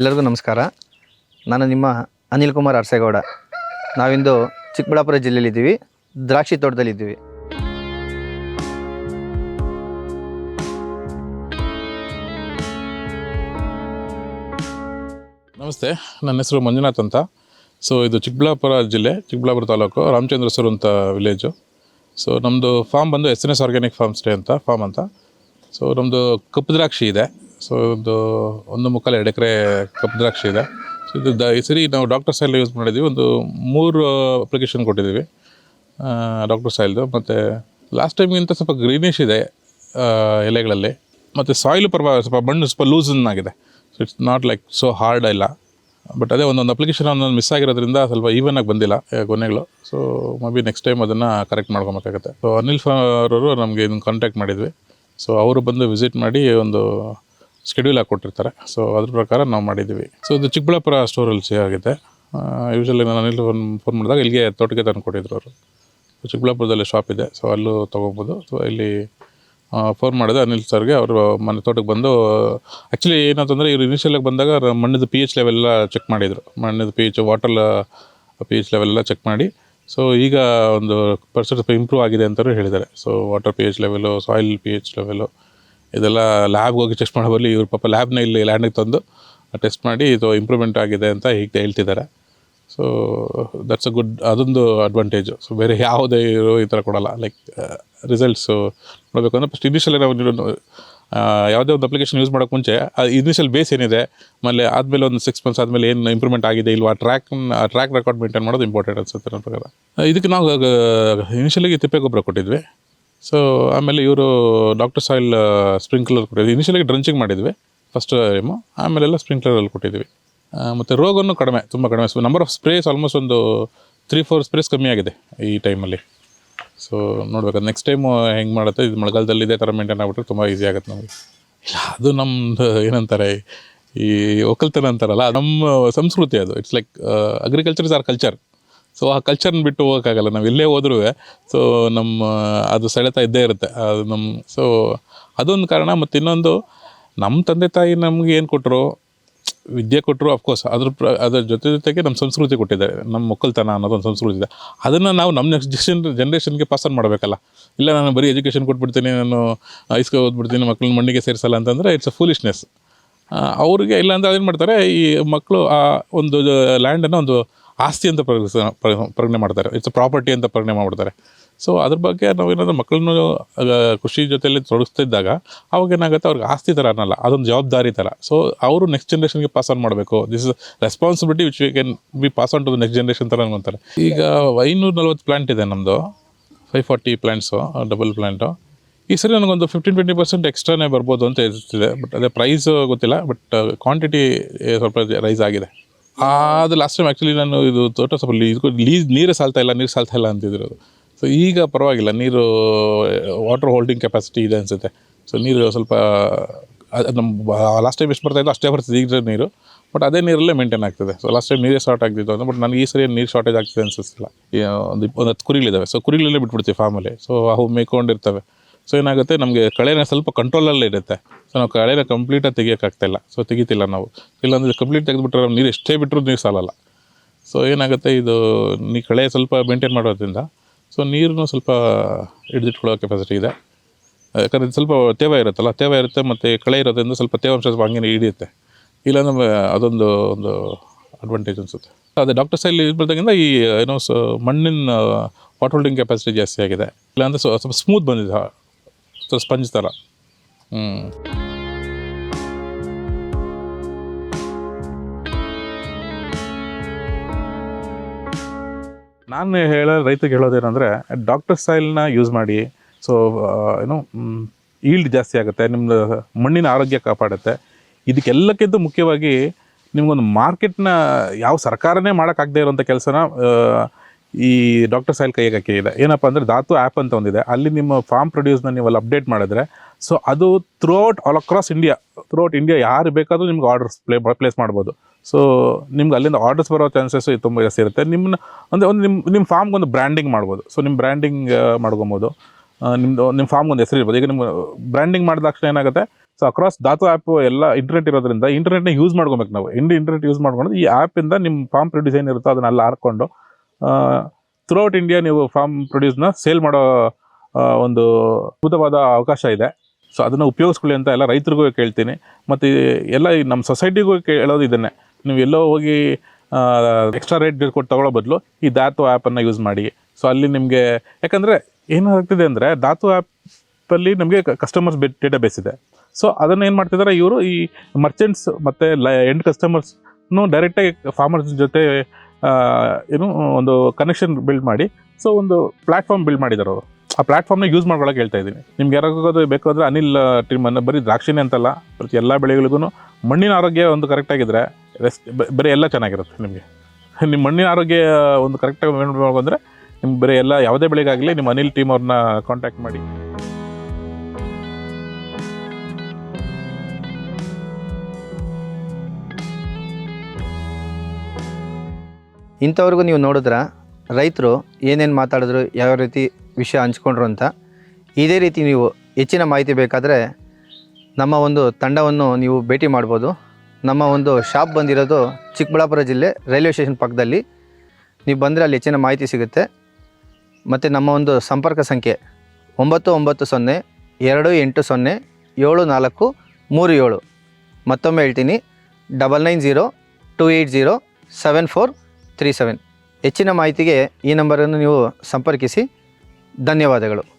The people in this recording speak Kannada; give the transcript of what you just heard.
ಎಲ್ಲರಿಗೂ ನಮಸ್ಕಾರ. ನಾನು ನಿಮ್ಮ ಅನಿಲ್ ಕುಮಾರ್ ಅರಸೇಗೌಡ. ನಾವಿಂದು ಚಿಕ್ಕಬಳ್ಳಾಪುರ ಜಿಲ್ಲೆಯಲ್ಲಿದ್ದೀವಿ ದ್ರಾಕ್ಷಿ ತೋಟದಲ್ಲಿದ್ದೀವಿ ನಮಸ್ತೆ, ನನ್ನ ಹೆಸರು ಮಂಜುನಾಥ್ ಅಂತ. ಸೊ ಇದು ಚಿಕ್ಕಬಳ್ಳಾಪುರ ಜಿಲ್ಲೆ, ಚಿಕ್ಕಬಳ್ಳಾಪುರ ತಾಲೂಕು ರಾಮಚಂದ್ರಸೂರು ಅಂತ ವಿಲೇಜು ಸೊ ನಮ್ಮದು ಫಾರ್ಮ್ ಬಂದು S N S organic farm stay ಅಂತ ಫಾರ್ಮ್ ಅಂತ. ಸೊ ನಮ್ಮದು ಕಪ್ಪು ದ್ರಾಕ್ಷಿ ಇದೆ. ಸೊ ಒಂದು ಒಂದು ಮುಕ್ಕಾಲು ಎರಡು ಎಕರೆ ಕಪ್ಪು ದ್ರಾಕ್ಷಿ ಇದೆ. ಸೊ ಇದು ದ ಈ ಸರಿ ನಾವು ಡಾಕ್ಟರ್ ಸೈಲ್ ಯೂಸ್ ಮಾಡಿದ್ದೀವಿ ಒಂದು ಮೂರು ಅಪ್ಲಿಕೇಶನ್ ಕೊಟ್ಟಿದ್ದೀವಿ. ಡಾಕ್ಟರ್ ಸೈಲ್ದು ಮತ್ತು ಲಾಸ್ಟ್ ಟೈಮ್ಗಿಂತ ಸ್ವಲ್ಪ ಗ್ರೀನಿಶ್ ಇದೆ ಎಲೆಗಳಲ್ಲಿ. ಮತ್ತು ಸಾಯಿಲ್ ಪರವಾಗಿ ಸ್ವಲ್ಪ ಮಣ್ಣು ಸ್ವಲ್ಪ ಲೂಸನ್ ಆಗಿದೆ. So it's not like so hard ಇಲ್ಲ. ಬಟ್ ಅದೇ ಒಂದೊಂದು ಅಪ್ಲಿಕೇಶನ್ ಒಂದೊಂದು ಮಿಸ್ ಆಗಿರೋದ್ರಿಂದ ಸ್ವಲ್ಪ ಈವನ್ ಆಗಿ ಬಂದಿಲ್ಲ ಕೊನೆಗಳು so may be next time ಅದನ್ನು ಕರೆಕ್ಟ್ ಮಾಡ್ಕೊಬೇಕಾಗತ್ತೆ. ಸೊ ಅನಿಲ್ ಅವರು ನಮಗೆ ಇದನ್ನು ಕಾಂಟ್ಯಾಕ್ಟ್ ಮಾಡಿದ್ವಿ. ಸೊ ಅವರು ಬಂದು ವಿಸಿಟ್ ಮಾಡಿ ಒಂದು ಸ್ಕೆಡ್ಯೂಲ್ ಹಾಕ್ಕೊಟ್ಟಿರ್ತಾರೆ ಸೊ ಅದ್ರ ಪ್ರಕಾರ ನಾವು ಮಾಡಿದ್ದೀವಿ. ಸೊ ಇದು ಚಿಕ್ಕಬಳ್ಳಾಪುರ ಸ್ಟೋರಲ್ಲಿ ಆಗಿದೆ. ಯೂಶಲಿ ನಾನು ಇಲ್ಲಿ ಫೋನ್ ಮಾಡಿದಾಗ ಇಲ್ಲಿಗೆ ತೋಟಕ್ಕೆ ತಂದು ಕೊಟ್ಟಿದ್ರು ಅವರು. ಚಿಕ್ಕಬಳ್ಳಾಪುರದಲ್ಲಿ ಶಾಪ್ ಇದೆ. ಸೊ ಅಲ್ಲೂ ತೊಗೊಬೋದು. ಸೊ ಇಲ್ಲಿ ಫೋನ್ ಮಾಡಿದೆ ಅನಿಲ್ ಸರ್ಗೆ ಅವರು ಮನೆ ತೋಟಕ್ಕೆ ಬಂದು ಆ್ಯಕ್ಚುಲಿ ಏನಂತಂದರೆ ಇವರು ಇನಿಷಿಯಲಾಗಿ ಬಂದಾಗ ಮಣ್ಣಿನ ಪಿ ಎಚ್ ಲೆವೆಲ್ಲ ಚೆಕ್ ಮಾಡಿದರು. ಮಣ್ಣಿನ P H water P H ಲೆವೆಲ್ಲ check ಮಾಡಿ. ಸೊ ಈಗ ಒಂದು ಪರ್ಸೆಂಟ್ ಇಂಪ್ರೂವ್ ಆಗಿದೆ ಅಂತಲೂ ಹೇಳಿದ್ದಾರೆ. So water P H level soil P H level ಇದೆಲ್ಲ ಲ್ಯಾಬ್ಗೆ ಹೋಗಿ ಟೆಸ್ಟ್ ಮಾಡೋ ಬರಲಿ ಇವ್ರ ಪಾಪ ಲ್ಯಾಬ್ನ ಇಲ್ಲಿ ಲ್ಯಾಂಡಿಗೆ ತಂದು ಟೆಸ್ಟ್ ಮಾಡಿ ಇದು ಇಂಪ್ರೂವ್ಮೆಂಟ್ ಆಗಿದೆ ಅಂತ ಹೀಗೆ ಹೇಳ್ತಿದ್ದಾರೆ. ಸೊ ದಟ್ಸ್ ಅ ಗುಡ್ ಅದೊಂದು ಅಡ್ವಾಂಟೇಜು ಸೊ ಬೇರೆ ಯಾವುದೇ ಇರೋ ಈ ಥರ ಕೊಡಲ್ಲ. ಲೈಕ್ ರಿಸಲ್ಟ್ಸು ನೋಡಬೇಕು ಅಂದರೆ ಫಸ್ಟ್ ಇನಿಷಿಯಲ್ ಆ, ಯಾವುದೇ ಒಂದು ಅಪ್ಲಿಕೇಶನ್ ಯೂಸ್ ಮಾಡೋಕ್ಕೆ ಮುಂಚೆ ಇನಿಷಿಯಲ್ ಬೇಸ್ ಏನಿದೆ ಆಮೇಲೆ ಆದಮೇಲೆ ಒಂದು ಸಿಕ್ಸ್ ಮಂತ್ಸ್ ಆದಮೇಲೆ ಏನು ಇಂಪ್ರೂವ್ಮೆಂಟ್ ಆಗಿದೆ ಇಲ್ವಾ ಟ್ರ್ಯಾಕ್ ಟ್ರ್ಯಾಕ್ ರೆಕಾರ್ಡ್ ಮೇಂಟೈನ್ ಮಾಡೋದು ಇಂಪಾರ್ಟೆಂಟ್ ಅನ್ಸುತ್ತೆ ನನ್ನ ಪ್ರಕಾರ. ಇದಕ್ಕೆ ನಾವು ಇನಿಷಿಯಲಿಗೆ ತಿಪ್ಪೆ ಗೊಬ್ಬರ ಕೊಟ್ಟಿದ್ವಿ. ಸೊ ಆಮೇಲೆ ಇವರು ಡಾಕ್ಟರ್ ಸಾಯಿಲ್ ಸ್ಪ್ರಿಂಕ್ಲರ್ ಕೊಟ್ಟಿದ್ವಿ. ಇನಿಷಿಯಲಾಗಿ ಡ್ರಂಚಿಂಗ್ ಮಾಡಿದ್ವಿ ಫಸ್ಟ್ ಟೈಮು ಆಮೇಲೆಲ್ಲ ಸ್ಪ್ರಿಂಕ್ಲರಲ್ಲಿ ಕೊಟ್ಟಿದ್ವಿ. ಮತ್ತು ರೋಗನೂ ಕಡಿಮೆ, ತುಂಬ ಕಡಿಮೆ. ನಂಬರ್ ಆಫ್ ಸ್ಪ್ರೇಸ್ ಆಲ್ಮೋಸ್ಟ್ ಒಂದು ತ್ರೀ ಫೋರ್ ಸ್ಪ್ರೇಸ್ ಕಮ್ಮಿ ಆಗಿದೆ ಈ ಟೈಮಲ್ಲಿ ಸೊ ನೋಡ್ಬೇಕು. ನೆಕ್ಸ್ಟ್ ಟೈಮು ಹೆಂಗೆ ಮಾಡುತ್ತೆ? ಇದು ಮಳೆಗಾಲದಲ್ಲಿ ಇದೇ ಥರ ಮೇಂಟೈನ್ ಆಗ್ಬಿಟ್ರೆ ತುಂಬ ಈಸಿ ಆಗುತ್ತೆ ನಮಗೆ ಇಲ್ಲ, ಅದು ನಮ್ಮದು ಏನಂತಾರೆ, ಈ ಒಕ್ಕಲ್ತನ ಅಂತಾರಲ್ಲ ನಮ್ಮ ಸಂಸ್ಕೃತಿ ಅದು. It's like agriculture is our culture so ಆ ಕಲ್ಚರ್ನ ಬಿಟ್ಟು ಹೋಗೋಕ್ಕಾಗಲ್ಲ. ನಾವು ಎಲ್ಲೇ ಹೋದ್ರೂ ಸೊ ನಮ್ಮ, ಅದು ಸೆಳೆತ ಇದ್ದೇ ಇರುತ್ತೆ. ಅದು ನಮ್ಮ ಸೊ ಅದೊಂದು ಕಾರಣ. ಮತ್ತು ಇನ್ನೊಂದು ನಮ್ಮ ತಂದೆ ತಾಯಿ ನಮ್ಗೆ ಏನು ಕೊಟ್ಟರು ವಿದ್ಯೆ ಕೊಟ್ಟರು ಅಫ್ಕೋರ್ಸ್ ಅದ್ರ ಪ್ರ, ಅದ್ರ ಜೊತೆ ಜೊತೆಗೆ ನಮ್ಮ ಸಂಸ್ಕೃತಿ ಕೊಟ್ಟಿದ್ದಾರೆ. ನಮ್ಮ ಒಕ್ಕಲ್ತನ ಅನ್ನೋದೊಂದು ಸಂಸ್ಕೃತಿ ಇದೆ. ಅದನ್ನು ನಾವು ನಮ್ಮ ನೆಕ್ಸ್ಟ್ ಜನ್ ಜನ್ರೇಷನ್ಗೆ ಪಾಸ್ ಮಾಡಬೇಕಲ್ಲ. ಇಲ್ಲ, ನಾನು ಬರೀ ಎಜುಕೇಷನ್ ಕೊಟ್ಬಿಡ್ತೀನಿ, ನಾನು ಹೈಸ್ಕೂಲ್ ಓದ್ಬಿಡ್ತೀನಿ ಮಕ್ಕಳನ್ನ ಮಣ್ಣಿಗೆ ಸೇರಿಸಲ್ಲ ಅಂತಂದರೆ ಇಟ್ಸ್ ಅ ಫೂಲಿಶ್ನೆಸ್ ಅವ್ರಿಗೆ ಇಲ್ಲ ಅಂದರೆ ಅದೇನು ಮಾಡ್ತಾರೆ? ಈ ಮಕ್ಕಳು ಆ ಒಂದು ಲ್ಯಾಂಡನ್ನು ಒಂದು ಆಸ್ತಿ ಅಂತ ಪ್ರಜ್ಞೆ ಪರಿ- ಮಾಡ್ತಾರೆ. ಇಟ್ಸ್ ಪ್ರಾಪರ್ಟಿ ಅಂತ ಪ್ರಜ್ಞೆ ಮಾಡ್ಬಿಡ್ತಾರೆ. ಸೊ ಅದ್ರ ಬಗ್ಗೆ ನಾವು ಮಕ್ಕಳನ್ನ ಕೃಷಿ ಜೊತೆಯಲ್ಲಿ ತೊಡಗಿಸ್ತಿದ್ದಾಗ ಅವಾಗ ಏನಾಗುತ್ತೆ? ಅವ್ರಿಗೆ ಆಸ್ತಿ ಥರ ಅನ್ನಲ್ಲ. ಅದೊಂದು ಜವಾಬ್ದಾರಿ ಥರ ಸೊ ಅವರು ನೆಕ್ಸ್ಟ್ ಜನ್ರೇಷನ್ಗೆ ಪಾಸ್ ಆನ್ ಮಾಡಬೇಕು. This is responsibility which we can be pass on to the next generation ಥರ ಅಂತಾರೆ. ಈಗ ಐನೂರ ನಲ್ವತ್ತು ಪ್ಲಾಂಟ್ ಇದೆ ನಮ್ಮದು five forty plants double plant ಈ ಸರಿ ನನಗೊಂದು ಫಿಫ್ಟೀನ್ ಟ್ವೆಂಟಿ ಪರ್ಸೆಂಟ್ ಎಕ್ಸ್ಟ್ರಾನೇ ಬರ್ಬೋದು ಅಂತ ಎನಿಸ್ತಿದೆ ಬಟ್ ಅದೇ ಪ್ರೈಸ್ ಗೊತ್ತಿಲ್ಲ. ಬಟ್ ಕ್ವಾಂಟಿಟಿ ಸ್ವಲ್ಪ ರೈಸ್ ಆಗಿದೆ. ಅದು ಲಾಸ್ಟ್ ಟೈಮ್ ಆ್ಯಕ್ಚುಲಿ ನಾನು ಇದು ತೋಟ ಸ್ವಲ್ಪ ಲೀಸ್ ಲೀಸ್ ನೀರೇ ಸಾಲ್ತಾ ಇಲ್ಲ, ನೀರು ಸಾಲ್ತಾ ಇಲ್ಲ ಅಂತಿದ್ರು ಅದು. ಸೊ ಈಗ ಪರವಾಗಿಲ್ಲ, ನೀರು ವಾಟರ್ ಹೋಲ್ಡಿಂಗ್ ಕೆಪಾಸಿಟಿ ಇದೆ ಅನಿಸುತ್ತೆ. ಸೊ ನೀರು ಸ್ವಲ್ಪ ನಮ್ಮ ಲಾಸ್ಟ್ ಟೈಮ್ ಎಷ್ಟು ಬರ್ತಾಯಿತ್ತು ಅಷ್ಟೇ ಬರ್ತದೆ, ಈಗ ನೀರು. ಬಟ್ ಅದೇ ನೀರಲ್ಲೇ ಮೇಂಟೈನ್ ಆಗ್ತದೆ. ಸೊ ಲಾಸ್ಟ್ ಟೈಮ್ ನೀರೇ ಶಾರ್ಟ್ ಆಗ್ತಿತ್ತು ಅಂತ ಬಟ್ ನನಗೆ ಈ ಸರಿ ನೀರು ಶಾರ್ಟೇಜ್ ಆಗ್ತಿದೆ ಅನಿಸ್ತಿಲ್ಲ ಈ, ಒಂದು ಒಂದು ಹತ್ತು ಕುರಿಗಳಿದ್ದಾವೆ ಸೊ ಕುರಿಗಳಲ್ಲೇ ಬಿಟ್ಬಿಡ್ತೀವಿ ಫಾರ್ಮಲ್ಲಿ ಸೊ ಅವು ಮೇಯ್ಕೊಂಡಿರ್ತವೆ. ಸೊ ಏನಾಗುತ್ತೆ? ನಮಗೆ ಕಳೆನ ಸ್ವಲ್ಪ ಕಂಟ್ರೋಲಲ್ಲೇ ಇರುತ್ತೆ. ಸೊ ನಾವು ಕಳೆನ ಕಂಪ್ಲೀಟಾಗಿ ತೆಗಿಯೋಕ್ಕಾಗ್ತಾಯಿಲ್ಲ ಸೊ ತೆಗಿತಿಲ್ಲ ನಾವು. ಇಲ್ಲಾಂದರೆ ಕಂಪ್ಲೀಟ್ ತೆಗೆದುಬಿಟ್ರೆ ನೀರು ಎಷ್ಟೇ ಬಿಟ್ಟರು ನೀರು ಸಾಲಲ್ಲ. ಸೊ ಏನಾಗುತ್ತೆ? ಇದು ನೀ ಕಳೆ ಸ್ವಲ್ಪ ಮೇಂಟೈನ್ ಮಾಡೋದ್ರಿಂದ ಸೊ ನೀರನ್ನು ಸ್ವಲ್ಪ ಹಿಡಿದಿಟ್ಕೊಳ್ಳೋ ಕೆಪಾಸಿಟಿ ಇದೆ. ಯಾಕಂದರೆ ಇದು ಸ್ವಲ್ಪ ತೇವ ಇರುತ್ತಲ್ಲ, ತೇವ ಇರುತ್ತೆ ಮತ್ತು ಕಳೆ ಇರೋದ್ರಿಂದ ಸ್ವಲ್ಪ ತೇವಾಂಶ ಸ್ವಲ್ಪ ಹಂಗೆ ಹಿಡಿಯುತ್ತೆ. ಇಲ್ಲಾಂದ್ರೆ ಅದೊಂದು, ಒಂದು ಅಡ್ವಾಂಟೇಜ್ ಅನಿಸುತ್ತೆ. ಅದೇ ಡಾಕ್ಟರ್ ಸೈಲ್ ಇದು ಈ, ಏನೋ ಸೊ, ಮಣ್ಣಿನ ವಾಟರ್ ಹೋಲ್ಡಿಂಗ್ ಕೆಪಾಸಿಟಿ ಜಾಸ್ತಿ ಆಗಿದೆ. ಇಲ್ಲಾಂದರೆ ಸ್ವ- ಸ್ವಲ್ಪ ಸ್ಮೂತ್ ಬಂದಿದೆ. ಸ್ವಲ್ಪ ಸ್ಪಂಜ್ ಥರ ನಾನು ಹೇಳೋ ರೈತರಿಗೆ ಹೇಳೋದೇನಂದರೆ ಡಾಕ್ಟರ್ ಸ್ಟೈಲ್ನ ಯೂಸ್ ಮಾಡಿ ಸೊ ಏನು ಈಲ್ಡ್ ಜಾಸ್ತಿ ಆಗುತ್ತೆ ನಿಮ್ಮದು ಮಣ್ಣಿನ ಆರೋಗ್ಯ ಕಾಪಾಡುತ್ತೆ. ಇದಕ್ಕೆಲ್ಲಕ್ಕಿಂತ ಮುಖ್ಯವಾಗಿ ನಿಮಗೊಂದು ಮಾರ್ಕೆಟ್ನ ಯಾವ ಸರ್ಕಾರನೇ ಮಾಡೋಕ್ಕಾಗದೇ ಇರೋಂಥ ಕೆಲಸನ ಈ ಡಾಕ್ಟರ್ ಸಾಹಿಲ್ ಕೈಗೆ ಇದೆ. ಏನಪ್ಪ ಅಂದರೆ ಧಾತು ಆ್ಯಪ್ ಅಂತ ಒಂದಿದೆ. ಅಲ್ಲಿ ನಿಮ್ಮ ಫಾರ್ಮ್ ಪ್ರೊಡ್ಯೂಸ್ನ ನೀವು ಅಲ್ಲಿ ಅಪ್ಡೇಟ್ ಮಾಡಿದ್ರೆ ಸೊ ಅದು throughout all across India throughout India ಯಾರು ಬೇಕಾದರೂ ನಿಮ್ಗೆ ಆರ್ಡರ್ಸ್ ಪ್ಲೇ ಪ್ಲೇಸ್ ಮಾಡ್ಬೋದು. ಸೊ ನಿಮ್ಗೆ ಅಲ್ಲಿಂದ ಆರ್ಡರ್ಸ್ ಬರೋ ಚಾನ್ಸಸ್ ತುಂಬ ಜಾಸ್ತಿ ಇರುತ್ತೆ. ನಿಮ್ಮನ್ನ ಅಂದರೆ ಒಂದು ನಿಮ್ಮ ನಿಮ್ಮ ಫಾರ್ಮ್ಗೆ ಒಂದು ಬ್ರ್ಯಾಂಡಿಂಗ್ ಮಾಡ್ಬೋದು. ಸೊ ನಿಮ್ಮ ಬ್ರ್ಯಾಂಡಿಂಗ್ ಮಾಡ್ಕೊಬೋದು. ನಿಮ್ಮದು ನಿಮ್ಮ ಫಾರ್ಮ್ಗೆ ಒಂದು ಹೆಸರು ಇರ್ಬೋದು. ಈಗ ನಿಮ್ಮ ಬ್ರ್ಯಾಂಡಿಂಗ್ ಮಾಡಿದ ತಕ್ಷಣ ಏನಾಗುತ್ತೆ? ಸೊ ಅಕ್ರಾಸ್ ಧಾತು ಆ್ಯಪ್ ಎಲ್ಲ ಇಂಟರ್ನೆಟ್ ಇರೋದ್ರಿಂದ ಇಂಟರ್ನೆಟ್ನ ಯೂಸ್ ಮಾಡ್ಕೊಬೇಕು ನಾವು. ಇಂಡಿ ಇಂಟರ್ನೆಟ್ ಯೂಸ್ ಮಾಡ್ಕೊಂಡು ಈ ಆ್ಯಪಿಂದ ನಿಮ್ಮ ಫಾರ್ಮ್ ಪ್ರೊಡ್ಯೂಸ್ ಏನಿರುತ್ತೋ ಅದನ್ನೆಲ್ಲ ಹಾರ್ಕೊಂಡು ಥ್ರೂಔಟ್ ಇಂಡಿಯಾ ನೀವು ಫಾರ್ಮ್ ಪ್ರೊಡ್ಯೂಸ್ನ ಸೇಲ್ ಮಾಡೋ ಒಂದು ಅದ್ಭುತವಾದ ಅವಕಾಶ ಇದೆ. ಸೊ ಅದನ್ನು ಉಪಯೋಗಿಸ್ಕೊಳ್ಳಿ ಅಂತ ಎಲ್ಲ ರೈತರಿಗೂ ಕೇಳ್ತೀನಿ. ಮತ್ತು ಎಲ್ಲ ನಮ್ಮ ಸೊಸೈಟಿಗೂ ಕೇಳೋದು ಇದನ್ನೇ. ನೀವು ಎಲ್ಲೋ ಹೋಗಿ ಎಕ್ಸ್ಟ್ರಾ ರೇಟ್ ಕೊಟ್ಟು ತಗೊಳ್ಳೋ ಬದಲು ಈ ದಾತು ಆ್ಯಪನ್ನು ಯೂಸ್ ಮಾಡಿ. ಸೊ ಅಲ್ಲಿ ನಿಮಗೆ, ಯಾಕಂದರೆ ಏನಾಗ್ತಿದೆ ಅಂದರೆ ದಾತು ಆ್ಯಪಲ್ಲಿ ನಮಗೆ ಕಸ್ಟಮರ್ಸ್ ಡೇಟಾ ಬೇಸ್ ಇದೆ. ಸೊ ಅದನ್ನು ಏನು ಮಾಡ್ತಿದ್ದಾರೆ ಇವರು ಈ ಮರ್ಚೆಂಟ್ಸ್ ಮತ್ತು ಲ ಎಂಡ್ ಕಸ್ಟಮರ್ಸ್ನು ಡೈರೆಕ್ಟಾಗಿ ಫಾರ್ಮರ್ಸ್ ಜೊತೆ ಏನು, ಒಂದು ಕನೆಕ್ಷನ್ ಬಿಲ್ಡ್ ಮಾಡಿ ಸೊ ಒಂದು ಪ್ಲಾಟ್ಫಾರ್ಮ್ ಬಿಲ್ಡ್ ಮಾಡಿದ್ದಾರೆ ಅವರು. ಆ ಪ್ಲಾಟ್ಫಾರ್ಮ್ನ ಯೂಸ್ ಮಾಡ್ಕೊಳಕ್ಕೆ ಹೇಳ್ತಾ ಇದ್ದೀನಿ. ನಿಮ್ಗೆ ಯಾರಾಗೋದು ಅಂದರೆ ಅನಿಲ್ ಟೀಮ್ ಅನ್ನು, ಬರೀ ದ್ರಾಕ್ಷಿನೇ ಅಂತಲ್ಲ, ಪ್ರತಿ ಎಲ್ಲ ಬೆಳೆಗಳಿಗೂ ಮಣ್ಣಿನ ಆರೋಗ್ಯ ಒಂದು ಕರೆಕ್ಟಾಗಿದ್ದರೆ ರೆಸ್ಟ್ ಬರೀ ಎಲ್ಲ ಚೆನ್ನಾಗಿರುತ್ತೆ ನಿಮಗೆ. ನಿಮ್ಮ ಮಣ್ಣಿನ ಆರೋಗ್ಯ, ಒಂದು ಕರೆಕ್ಟಾಗಿ ಮೇಂಟೈನ್ ಬಂದರೆ ನಿಮ್ಗೆ ಬರೀ ಎಲ್ಲ, ಯಾವುದೇ ಬೆಳೆಗಾಗಲಿ, ನಿಮ್ಮ ಅನಿಲ್ ಟೀಮ್ ಅವ್ರನ್ನ ಕಾಂಟ್ಯಾಕ್ಟ್ ಮಾಡಿ. ಇಂಥವ್ರಿಗೂ ನೀವು ನೋಡಿದ್ರೆ ರೈತರು ಏನೇನು ಮಾತಾಡಿದ್ರು, ಯಾವ ರೀತಿ ವಿಷಯ ಹಂಚ್ಕೊಂಡ್ರು ಅಂತ. ಇದೇ ರೀತಿ ನೀವು ಹೆಚ್ಚಿನ ಮಾಹಿತಿ ಬೇಕಾದರೆ ನಮ್ಮ ಒಂದು ತಂಡವನ್ನು ನೀವು ಭೇಟಿ ಮಾಡ್ಬೋದು. ನಮ್ಮ ಒಂದು ಶಾಪ್ ಬಂದಿರೋದು ಚಿಕ್ಕಬಳ್ಳಾಪುರ ಜಿಲ್ಲೆ ರೈಲ್ವೆ ಸ್ಟೇಷನ್ ಪಕ್ಕದಲ್ಲಿ. ನೀವು ಬಂದರೆ ಅಲ್ಲಿ ಹೆಚ್ಚಿನ ಮಾಹಿತಿ ಸಿಗುತ್ತೆ. ಮತ್ತು ನಮ್ಮ ಒಂದು ಸಂಪರ್ಕ ಸಂಖ್ಯೆ ಒಂಬತ್ತು ಒಂಬತ್ತು ಸೊನ್ನೆ, ಎರಡು ಎಂಟು ಸೊನ್ನೆ, ಏಳು ನಾಲ್ಕು, ಮೂರು ಏಳು. ಮತ್ತೊಮ್ಮೆ ಹೇಳ್ತೀನಿ, double nine zero, two eight zero, seven four three seven ಹೆಚ್ಚಿನ ಮಾಹಿತಿಗೆ ಈ ನಂಬರನ್ನು ನೀವು ಸಂಪರ್ಕಿಸಿ. ಧನ್ಯವಾದಗಳು.